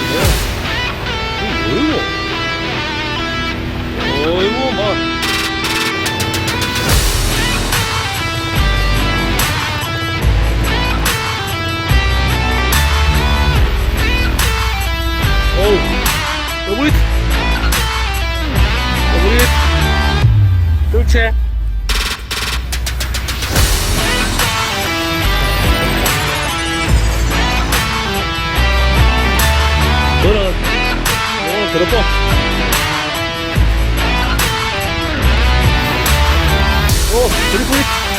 들어왔네. 이거 뭐야, 이거? 어이구, 막. 어우, 너구리. 너구리. 뜰채. 들었고. 오, 드리플.